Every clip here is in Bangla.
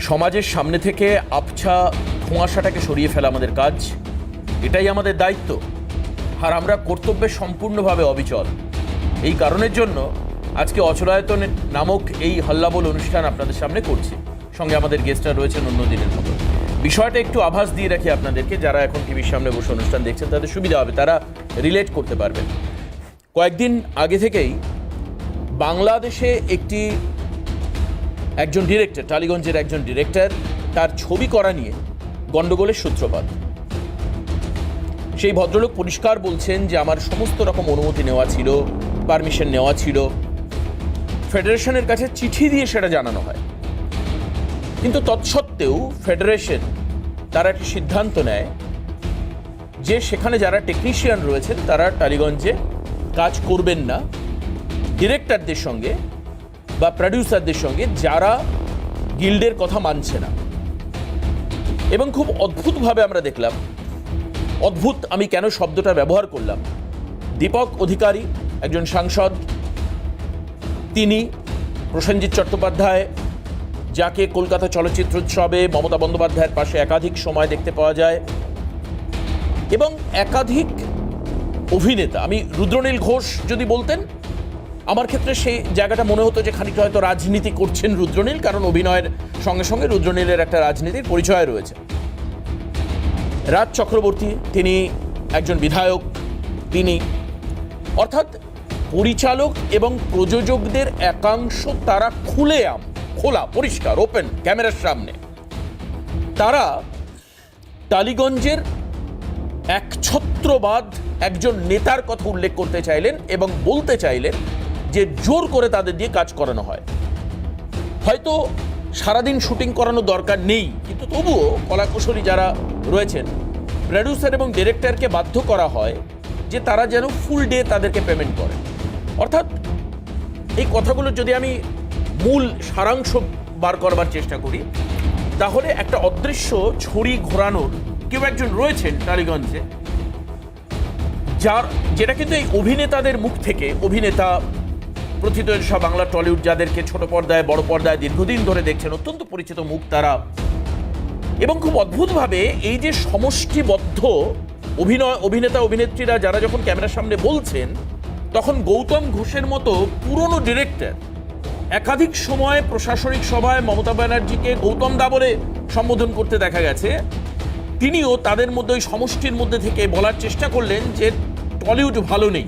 সমাজের সামনে থেকে আবছা ধোঁয়াশাটাকে সরিয়ে ফেলা আমাদের কাজ। এটাই আমাদের দায়িত্ব। আর আমরা কর্তব্যে সম্পূর্ণভাবে অবিচল। এই কারণের জন্য আজকে অচলায়তন নামক এই হল্লাবল অনুষ্ঠান আপনাদের সামনে করছি। সঙ্গে আমাদের গেস্টরা রয়েছেন অন্য দিনের মতো। বিষয়টা একটু আভাস দিয়ে রাখি আপনাদেরকে। যারা এখন টিভির সামনে বসে অনুষ্ঠান দেখছেন, তাদের সুবিধা হবে, তারা রিলেট করতে পারবেন। কয়েকদিন আগে থেকেই বাংলাদেশে একটি একজন ডিরেক্টর টালিগঞ্জের একজন ডিরেক্টর তার ছবি করা নিয়ে গন্ডগোলের সূত্রপাত। সেই ভদ্রলোক পরিষ্কার বলছেন যে আমার সমস্ত রকম অনুমতি নেওয়া ছিল পারমিশন নেওয়া ছিল। ফেডারেশনের কাছে চিঠি দিয়ে সেটা জানানো হয়। কিন্তু তৎসত্ত্বেও ফেডারেশন তারা একটি সিদ্ধান্ত নেয় যে সেখানে যারা টেকনিশিয়ান রয়েছেন, তারা টালিগঞ্জে কাজ করবেন না। ডিরেক্টরদের সঙ্গে বা প্রডিউসারদের সঙ্গে যারা গিল্ডের কথা মানছে না। এবং খুব অদ্ভুতভাবে আমরা দেখলাম, অদ্ভুত আমি কেন শব্দটা ব্যবহার করলাম। দীপক অধিকারী, একজন সাংসদ, তিনি প্রসেনজিৎ চট্টোপাধ্যায়, যাকে কলকাতা চলচ্চিত্র উৎসবে মমতা বন্দ্যোপাধ্যায়ের পাশে একাধিক সময় দেখতে পাওয়া যায়, এবং একাধিক অভিনেতা, আমি রুদ্রনীল ঘোষ যদি বলতেন আমার ক্ষেত্রে সেই জায়গাটা মনে হতো যে খানিকটা হয়তো রাজনীতি করছেন রুদ্রনীল, কারণ অভিনয়ের সঙ্গে সঙ্গে রুদ্রনীলের একটা রাজনীতির পরিচয় রয়েছে। রাজ চক্রবর্তী, তিনি একজন বিধায়ক, তিনি অর্থাৎ পরিচালক এবং প্রযোজকদের একাংশ, তারা খুলে আম, খোলা, পরিষ্কার, ওপেন, ক্যামেরার সামনে। তারা টালিগঞ্জের একছত্রবাদ একজন নেতার কথা উল্লেখ করতে চাইলেন এবং বলতে চাইলেন যে জোর করে তাদের দিয়ে কাজ করানো হয়। হয়তো সারাদিন শুটিং করানো দরকার নেই, কিন্তু তবুও কলাকুশলী যারা রয়েছেন প্রডিউসার এবং ডিরেক্টরকে বাধ্য করা হয় যে তারা যেন ফুল ডে তাদেরকে পেমেন্ট করে। অর্থাৎ এই কথাগুলো যদি আমি মূল সারাংশ বার করবার চেষ্টা করি, তাহলে একটা অদৃশ্য ছড়ি ঘোরানোর কেউ একজন রয়েছেন টালিগঞ্জে, যার, যেটা কিন্তু এই অভিনেতাদের মুখ থেকে, অভিনেতা প্রথিতযশা বাংলা টলিউড যাদেরকে ছোট পর্দায়, বড় পর্দায় দীর্ঘদিন ধরে দেখছেন অত্যন্ত পরিচিত মুখ তারা এবং খুব অদ্ভুতভাবে এই যে সমষ্টিবদ্ধ অভিনয়, অভিনেতা, অভিনেত্রীরা যারা যখন ক্যামেরার সামনে বলছেন, তখন গৌতম ঘোষের মতো পুরনো ডিরেক্টর, একাধিক সময় প্রশাসনিক সভায় মমতা ব্যানার্জিকে গৌতম দা বলে সম্বোধন করতে দেখা গেছে, তিনিও তাদের মধ্যে ওই সমষ্টির মধ্যে থেকে বলার চেষ্টা করলেন যে টলিউড ভালো নেই।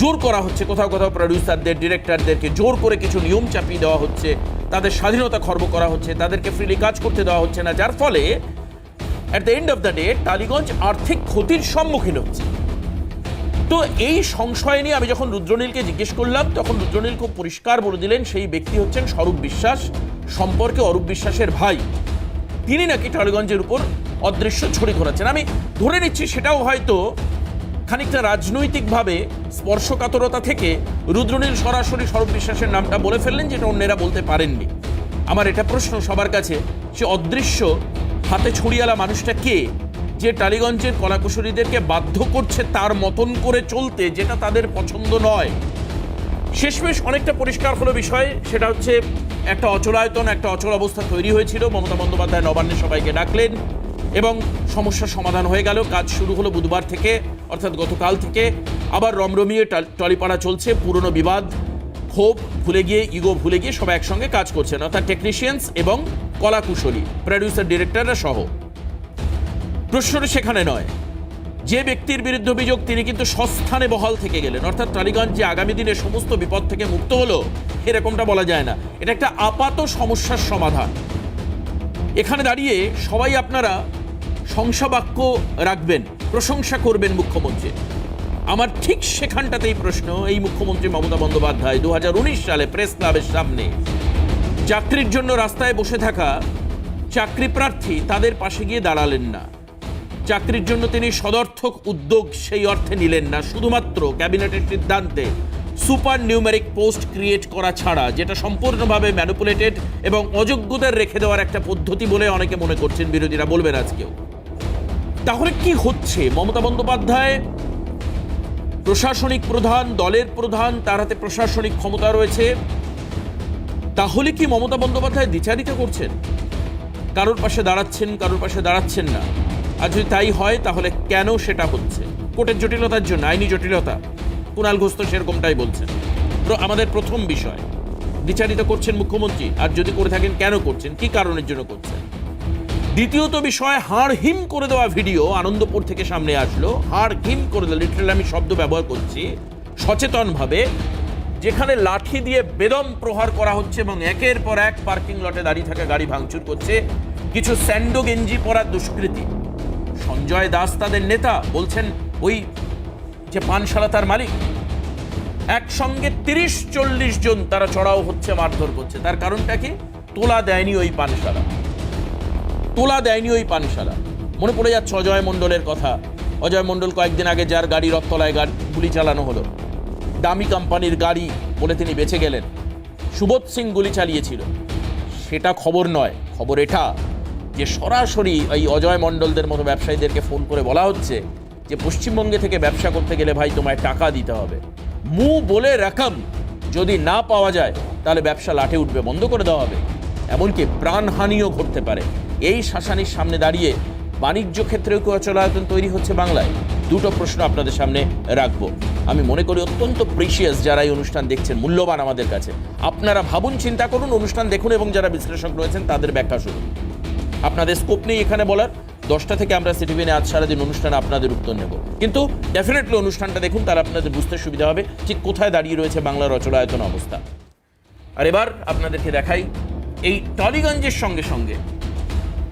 জোর করা হচ্ছে, কোথাও কোথাও প্রডিউসারদের ডিরেক্টরদেরকে জোর করে কিছু নিয়ম চাপিয়ে দেওয়া হচ্ছে, তাদের স্বাধীনতা খর্ব করা হচ্ছে, তাদেরকে ফ্রিলি কাজ করতে দেওয়া হচ্ছে না, যার ফলে at the end of the day Tollygunge আর্থিক ক্ষতির সম্মুখীন হচ্ছে। তো এই সংশয় নিয়ে আমি যখন রুদ্রনীলকে জিজ্ঞেস করলাম, তখন রুদ্রনীল খুব পরিষ্কার বলে দিলেন, সেই ব্যক্তি হচ্ছেন স্বরূপ বিশ্বাস, সম্পর্কে অরূপ বিশ্বাসের ভাই। তিনি নাকি টালিগঞ্জের উপর অদৃশ্য ছড়ি ঘোরাচ্ছেন। আমি ধরে নিচ্ছি সেটাও হয়তো খানিকটা রাজনৈতিকভাবে স্পর্শকাতরতা থেকে রুদ্রনীল সরাসরি স্বরূপ বিশ্বাসের নামটা বলে ফেললেন, যেটা অন্যেরা বলতে পারেননি। আমার এটা প্রশ্ন সবার কাছে সে অদৃশ্য হাতে ছড়িয়ালা মানুষটা কে, যে টালিগঞ্জের কলাকুশলীদেরকে বাধ্য করছে তার মতন করে চলতে, যেটা তাদের পছন্দ নয়। শেষমেশ অনেকটা পরিষ্কার হলো বিষয়, সেটা হচ্ছে একটা অচলায়তন, একটা অচল অবস্থা তৈরি হয়েছিল। মমতা বন্দ্যোপাধ্যায় নবান্নে সবাইকে ডাকলেন। এবং সমস্যার সমাধান হয়ে গেল। কাজ শুরু হলো বুধবার থেকে, অর্থাৎ গতকাল থেকে। আবার রমরমিয়ে টাল- টলিপাড়া চলছে, পুরনো বিবাদ, ক্ষোভ ভুলে গিয়ে ইগো ভুলে গিয়ে সবাই একসঙ্গে কাজ করছেন। অর্থাৎ টেকনিশিয়ানস এবং কলাকুশলী প্রডিউসার ডিরেক্টররা সহ। প্রশ্নটা সেখানে নয়। যে ব্যক্তির বিরুদ্ধে অভিযোগ, তিনি কিন্তু সস্থানে বহাল থেকে গেলেন। অর্থাৎ টালিগঞ্জ যে আগামী দিনে সমস্ত বিপদ থেকে মুক্ত হলো, এরকমটা বলা যায় না। এটা একটা আপাত সমস্যার সমাধান। এখানে দাঁড়িয়ে সবাই আপনারা শংসাবাক্য রাখবেন, প্রশংসা করবেন মুখ্যমন্ত্রী। আমার ঠিক সেখানটাতেই প্রশ্ন, এই মুখ্যমন্ত্রী মমতা বন্দ্যোপাধ্যায় দু হাজার উনিশ সালে প্রেস ক্লাবের সামনে চাকরির জন্য রাস্তায় বসে থাকা চাকরি প্রার্থী তাদের পাশে গিয়ে দাঁড়ালেন না। চাকরির জন্য তিনি সদর্থক উদ্যোগ সেই অর্থে নিলেন না, শুধুমাত্র ক্যাবিনেটের সিদ্ধান্তে সুপার নিউমেরিক পোস্ট ক্রিয়েট করা ছাড়া, যেটা সম্পূর্ণভাবে ম্যানুপুলেটেড এবং অযোগ্যদের রেখে দেওয়ার একটা পদ্ধতি বলে অনেকে মনে করছেন, বিরোধীরা বলবেন আজকেও। তাহলে কি হচ্ছে? মমতা বন্দ্যোপাধ্যায় প্রশাসনিক প্রধান, দলের প্রধান, তার হাতে প্রশাসনিক ক্ষমতা রয়েছে। তাহলে কি মমতা বন্দ্যোপাধ্যায় দ্বিচারিতা করছেন? কারোর পাশে দাঁড়াচ্ছেন, কারোর পাশে দাঁড়াচ্ছেন না। আর যদি তাই হয়, তাহলে কেন সেটা হচ্ছে? কোর্টের জটিলতার জন্য, আইনি জটিলতা। কুণাল ঘোষ তো সেরকমটাই বলছেন। আমাদের প্রথম বিষয় বিচারিত করছেন মুখ্যমন্ত্রী। আর যদি করে থাকেন, কেন করছেন? কি কারণের জন্য করছেন? দ্বিতীয়ত বিষয়, হাড় হিম করে দেওয়া ভিডিও আনন্দপুর থেকে সামনে আসলো। হাড় হিম করে দেওয়া লিটারালি আমি শব্দ ব্যবহার করছি, সচেতনভাবে, যেখানে লাঠি দিয়ে বেদম প্রহার করা হচ্ছে এবং একের পর এক পার্কিং লটে দাঁড়িয়ে থাকা গাড়ি ভাঙচুর করছে। কিছু স্যান্ডো গেঞ্জি পরা দুষ্কৃতী। সঞ্জয় দাস তাদের নেতা, বলছেন, ওই যে পানশালা তার মালিক, একসঙ্গে তিরিশ চল্লিশ জন তারা চড়াও হচ্ছে, মারধর করছে। তার কারণটা কি? তোলা দেয়নি ওই পানশালা। তোলা দেয়নি ওই পানশালা। মনে পড়ে যাচ্ছে অজয় মণ্ডলের কথা। অজয় মণ্ডল কয়েকদিন আগে যার গাড়ি রথতলায় গাড়ি গুলি চালানো হলো। দামি কোম্পানির গাড়ি বলে তিনি বেঁচে গেলেন। সুবোধ সিং গুলি চালিয়েছিল। সেটা খবর নয়, খবর এটা যে সরাসরি এই অজয় মণ্ডলদের মতো ব্যবসায়ীদেরকে ফোন করে বলা হচ্ছে যে পশ্চিমবঙ্গে থেকে ব্যবসা করতে গেলে ভাই তোমায় টাকা দিতে হবে। মু বলে রাখম, যদি না পাওয়া যায় তাহলে ব্যবসা লাঠে উঠবে, বন্ধ করে দেওয়া হবে। এমনকি প্রাণহানিও ঘটতে পারে। এই শাসানির সামনে দাঁড়িয়ে বাণিজ্য ক্ষেত্রেও কি অচলায়তন তৈরি হচ্ছে বাংলায়। দুটো প্রশ্ন আপনাদের সামনে রাখব। আমি মনে করি অত্যন্ত প্রিসিয়াস যারা এই অনুষ্ঠান দেখছেন, মূল্যবান আমাদের কাছে। আপনারা ভাবুন, চিন্তা করুন, অনুষ্ঠান দেখুন এবং যারা বিশ্লেষক রয়েছেন, তাদের ব্যাখ্যা শুনুন। আপনাদের স্কোপ নেই এখানে বলার। দশটা থেকে আমরা সিটিভিনে আজ সারাদিন অনুষ্ঠানে আপনাদের উত্তর নেব। কিন্তু ডেফিনেটলি অনুষ্ঠানটা দেখুন, তাহলে আপনাদের বুঝতে সুবিধা হবে ঠিক কোথায় দাঁড়িয়ে রয়েছে বাংলার অচলায়তন অবস্থা। আর এবার আপনাদেরকে দেখাই এই টলিগঞ্জের সঙ্গে সঙ্গে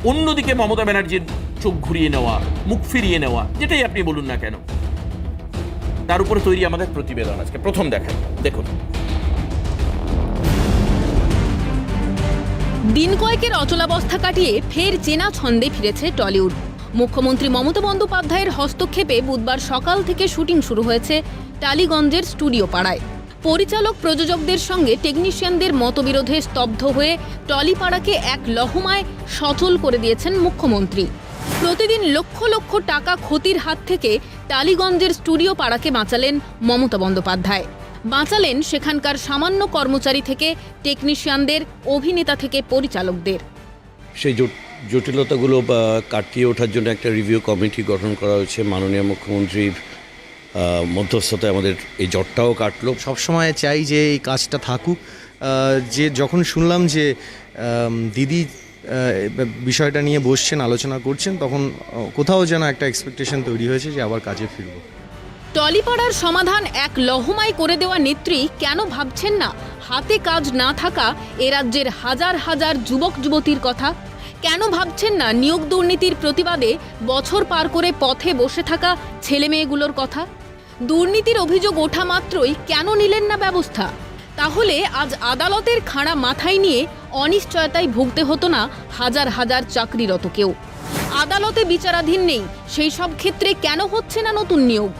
অন্যদিকে মমতা ব্যানার্জির চোখ ঘুরিয়ে নেওয়া, মুখ ফিরিয়ে নেওয়া, যেটাই আপনি বলুন না কেন? তার উপরে তৈরি আমাদের প্রতিবেদন আজকে। প্রথম দেখাই দেখুন। দিন কয়েকের অচলাবস্থা কাটিয়ে ফের চেনা ছন্দে ফিরেছে টলিউড। মুখ্যমন্ত্রী মমতা বন্দ্যোপাধ্যায়ের হস্তক্ষেপে বুধবার সকাল থেকে শুটিং শুরু হয়েছে টালিগঞ্জের স্টুডিও পাড়ায়। পরিচালক প্রযোজকদের সঙ্গে টেকনিশিয়ানদের মতবিরোধে স্তব্ধ হয়ে টলিপাড়াকে এক লহমায় সচল করে দিয়েছেন মুখ্যমন্ত্রী। প্রতিদিন লক্ষ লক্ষ টাকা ক্ষতির হাত থেকে টালিগঞ্জের স্টুডিও পাড়াকে বাঁচালেন মমতা বন্দ্যোপাধ্যায়। বাঁচালেন সেখানকার সামান্য কর্মচারী থেকে টেকনিশিয়ানদের অভিনেতা থেকে পরিচালকদের। সেই জটিলতাগুলো কাটিয়ে ওঠার জন্য একটা রিভিউ কমিটি গঠন করা হয়েছে মাননীয় মুখ্যমন্ত্রীর আহ, মধ্যস্থতায় আমাদের এই জটটাও কাটলো। সবসময় চাই যে এই কাজটা থাকুক। যে যখন শুনলাম যে দিদি বিষয়টা নিয়ে বসছেন আলোচনা করছেন তখন কোথাও যেন একটা এক্সপেকটেশন তৈরি হয়েছে যে আবার কাজে ফিরবো। টলিপাড়ার সমাধান এক লহমায় করে দেওয়া নেত্রী কেন ভাবছেন না? হাতে কাজ না থাকা এ রাজ্যের হাজার হাজার যুবক যুবতীর কথা। কেন ভাবছেন না নিয়োগ দুর্নীতির প্রতিবাদে বছর পার করে পথে বসে থাকা ছেলেমেয়েগুলোর কথা? দুর্নীতির অভিযোগ ওঠা মাত্রই কেন নিলেন না ব্যবস্থা? তাহলে আজ আদালতের খাঁড়া মাথায় নিয়ে অনিশ্চয়তায় ভুগতে হতো না হাজার হাজার চাকরিরত কেউ। আদালতে বিচারাধীন নেই, সেই সব ক্ষেত্রে কেন হচ্ছে না নতুন নিয়োগ?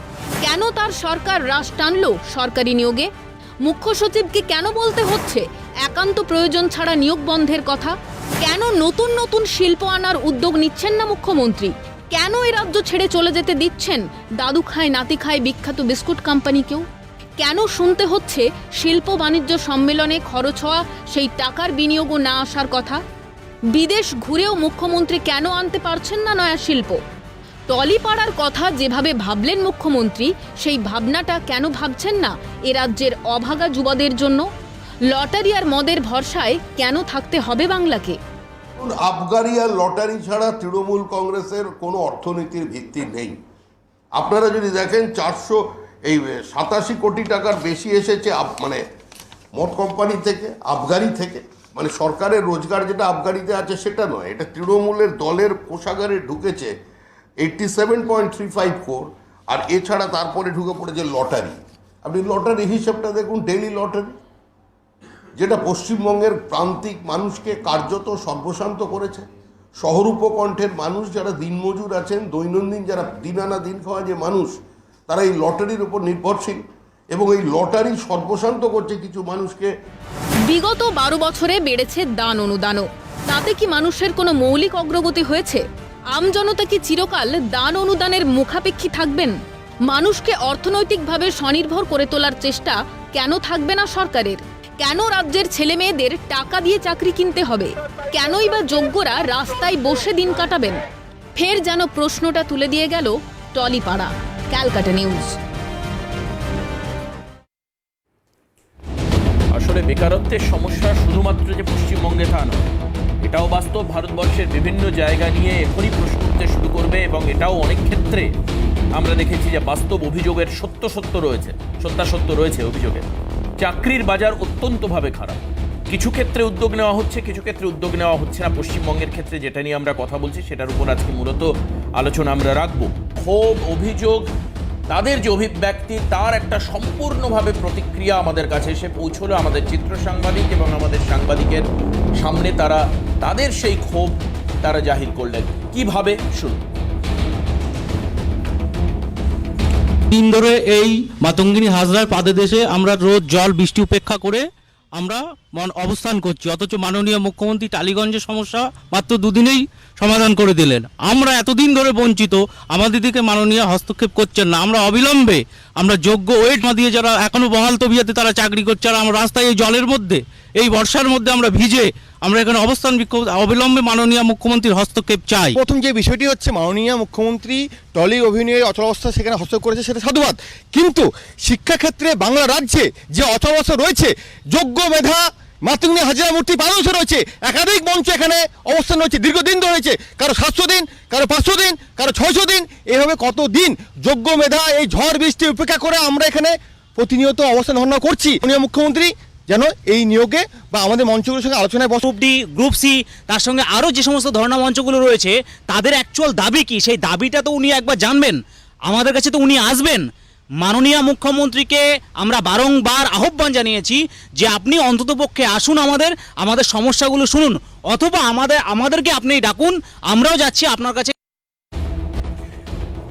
কেন তার সরকার রাশ টানল সরকারি নিয়োগে? মুখ্য সচিবকে কেন বলতে হচ্ছে একান্ত প্রয়োজন ছাড়া নিয়োগ বন্ধের কথা? কেন নতুন নতুন শিল্প আনার উদ্যোগ নিচ্ছেন না মুখ্যমন্ত্রী? কেন এ রাজ্য ছেড়ে চলে যেতে দিচ্ছেন? দাদু খায়, নাতি খায় বিখ্যাত বিস্কুট কোম্পানিকেও কেন শুনতে হচ্ছে শিল্প বাণিজ্য সম্মেলনে খরচ হওয়া সেই টাকার বিনিয়োগও না আসার কথা? বিদেশ ঘুরেও মুখ্যমন্ত্রী কেন আনতে পারছেন না নয়া শিল্প? টলিপাড়ার কথা যেভাবে ভাবলেন মুখ্যমন্ত্রী, সেই ভাবনাটা কেন ভাবছেন না এ রাজ্যের অভাগা যুবদের জন্য? লটারি আর মদের ভরসায় কেন থাকতে হবে বাংলাকে? দেখুন, আবগারি আর লটারি ছাড়া তৃণমূল কংগ্রেসের কোনো অর্থনীতির ভিত্তি নেই। আপনারা যদি দেখেন চারশো এই সাতাশি কোটি টাকার বেশি এসেছে মানে মদ কোম্পানি থেকে আবগারি থেকে। মানে সরকারের রোজগার যেটা আবগারিতে আছে সেটা নয় এটা তৃণমূলের দলের কোষাগারে ঢুকেছে eighty seven point three five crore আর এছাড়া তারপরে ঢুকে পড়েছে লটারি। আপনি লটারি হিসেবটা দেখুন ডেইলি লটারি যেটা পশ্চিমবঙ্গের প্রান্তিক মানুষকে কার্যত সর্বশান্ত করেছে। শহর উপকণ্ঠের মানুষ যারা দিনমজুর আছেন, দৈনন্দিন যারা দিন আনা দিন খাওয়া যে মানুষ, তারা এই লটারির উপর নির্ভরশীল এবং এই লটারি সর্বশান্ত করছে কিছু মানুষকে। বিগত বারো বছরে বেড়েছে দান অনুদানও। তাতে কি মানুষের কোনো মৌলিক অগ্রগতি হয়েছে? আমজনতা কি চিরকাল দান অনুদানের মুখাপেক্ষী থাকবেন? মানুষকে অর্থনৈতিকভাবে স্বনির্ভর করে তোলার চেষ্টা কেন থাকবে না সরকারের? কেন রাজ্যের ছেলে মেয়েদের টাকা দিয়ে চাকরি কিনতে হবে? কেনই বা যোগ্যরা রাস্তায় বসে দিন কাটাবেন? ফের যেন প্রশ্নটা তুলে দিয়ে গেল টলিপাড়া, ক্যালকাটা নিউজ। আসলে বেকারত্বের সমস্যা শুধুমাত্র যে পশ্চিমবঙ্গে তা নয়, এটাও বাস্তব। ভারতবর্ষের বিভিন্ন জায়গা নিয়ে এখনই প্রশ্ন উঠতে শুরু করবে এবং এটাও অনেক ক্ষেত্রে আমরা দেখেছি যে বাস্তব অভিযোগের সত্য সত্য রয়েছে, সত্যাসত্য রয়েছে অভিযোগের চাকরির বাজার অত্যন্তভাবে খারাপ। কিছু ক্ষেত্রে উদ্যোগ নেওয়া হচ্ছে, কিছু ক্ষেত্রে উদ্যোগ নেওয়া হচ্ছে না। পশ্চিমবঙ্গের ক্ষেত্রে যেটা নিয়ে আমরা কথা বলছি, সেটার উপর আজকে মূলত আলোচনা আমরা রাখব। ক্ষোভ, অভিযোগ, তাদের যে অভিব্যক্তি, তার একটা সম্পূর্ণভাবে প্রতিক্রিয়া আমাদের কাছে এসে পৌঁছলো। আমাদের চিত্র সাংবাদিক এবং আমাদের সাংবাদিকের সামনে তারা, তাদের সেই ক্ষোভ তারা জাহির করলেন। কীভাবে? শুনুন। দিন ধরে এই মাতঙ্গিনী হাজরার পাদদেশে আমরা রোজ জল, বৃষ্টি উপেক্ষা করে আমরা মন- অবস্থান করছি। অথচ মাননীয় মুখ্যমন্ত্রী টালিগঞ্জের সমস্যা মাত্র দুদিনেই সমাধান করে দিলেন। আমরা এতদিন ধরে বঞ্চিত, আমাদের দিকে মাননীয় হস্তক্ষেপ করছেন না। আমরা অবিলম্বে আমরা যোগ্য ওয়েট না দিয়ে যারা এখনও বহাল তবিয়াতে তারা চাকরি করছে, আর আমরা রাস্তায় এই জলের মধ্যে এই বর্ষার মধ্যে আমরা ভিজে আমরা এখানে অবস্থান বিক্ষোভ অবিলম্বে মাননীয় মুখ্যমন্ত্রীর হস্তক্ষেপ চাই। প্রথম যে বিষয়টি হচ্ছে মাননীয় মুখ্যমন্ত্রী টলি অভিনয়ের অচলাবস্থা সেখানে হস্তক্ষেপ করেছে সেটা সাধুবাদ। কিন্তু শিক্ষাক্ষেত্রে বাংলা রাজ্যে যে অচলাবস্থা রয়েছে, যোগ্য মেধা মাতৃ হাজার, মূর্তি পালসে রয়েছে, একাধিক মঞ্চ এখানে অবস্থান রয়েছে, দীর্ঘদিন ধরে রয়েছে, কারও সাতশো দিন, কারও পাঁচশো দিন, কারও ছয়শো দিন, এভাবে কত দিন যোগ্য মেধা এই ঝড় বৃষ্টি উপেক্ষা করে আমরা এখানে প্রতিনিয়ত অবস্থান ধর্ণা করছি। মুখ্যমন্ত্রী যেন এই নিয়োগে বা আমাদের মঞ্চগুলোর সঙ্গে আলোচনায় বস গ্রুপ ডি গ্রুপ সি তার সঙ্গে আরও যে সমস্ত ধর্ণা মঞ্চগুলো রয়েছে তাদের অ্যাকচুয়াল দাবি কি? সেই দাবিটা তো উনি একবার জানবেন। আমাদের কাছে তো উনি আসবেন। মাননীয় মুখ্যমন্ত্রীকে আমরা বারংবার আহ্বান জানিয়েছি যে আপনি অন্ততপক্ষে আসুন আমাদের আমাদের সমস্যাগুলো শুনুন। অথবা আমাদের আমাদেরকে আপনি ডাকুন আমরাও যাচ্ছি আপনার কাছে।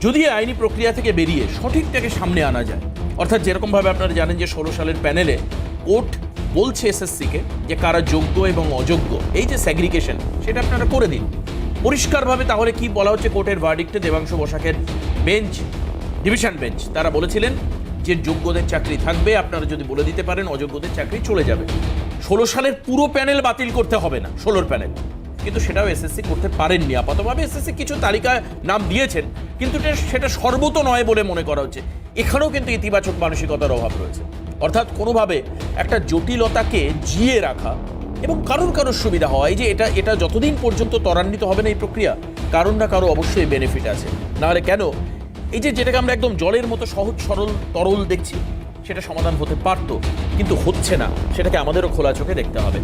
যদি আইনি প্রক্রিয়া থেকে বেরিয়ে সঠিকটাকে সামনে আনা যায় অর্থাৎ যেরকমভাবে আপনারা জানেন যে ষোলো সালের প্যানেলে কোর্ট বলছে এসএসসিকে যে কারা যোগ্য এবং অযোগ্য, এই যে স্যাগ্রিগেশন সেটা আপনারা করে দিন। পরিষ্কারভাবে তাহলে কি বলা হচ্ছে কোর্টের ভার্ডিক্টে দেবাংশু বসাকের বেঞ্চ ডিভিশন বেঞ্চ তারা বলেছিলেন যে যোগ্যদের চাকরি থাকবে, আপনারা যদি বলে দিতে পারেন অযোগ্যদের চাকরি চলে যাবে। ষোলো সালের পুরো প্যানেল বাতিল করতে হবে না, ষোলোর প্যানেল। কিন্তু সেটাও এসএসসি করতে পারেননি। আপাতভাবে এসএসসি কিছু তালিকায় নাম দিয়েছেন, কিন্তু সেটা সর্বত নয় বলে মনে করা হচ্ছে। এখানেও কিন্তু ইতিবাচক মানসিকতার অভাব রয়েছে। অর্থাৎ কোনোভাবে একটা জটিলতাকে জিয়ে রাখা এবং কারোর কারোর সুবিধা হয় যে এটা এটা যতদিন পর্যন্ত ত্বরান্বিত হবে না এই প্রক্রিয়া কারণ না কারও অবশ্যই বেনিফিট আছে। নাহলে কেন? এই যে যেটাকে আমরা একদম জলের মতো সহজ, সরল, তরল দেখছি, সেটা সমাধান হতে পারতো, কিন্তু হচ্ছে না, সেটাকে আমাদেরও খোলা চোখে দেখতে হবে।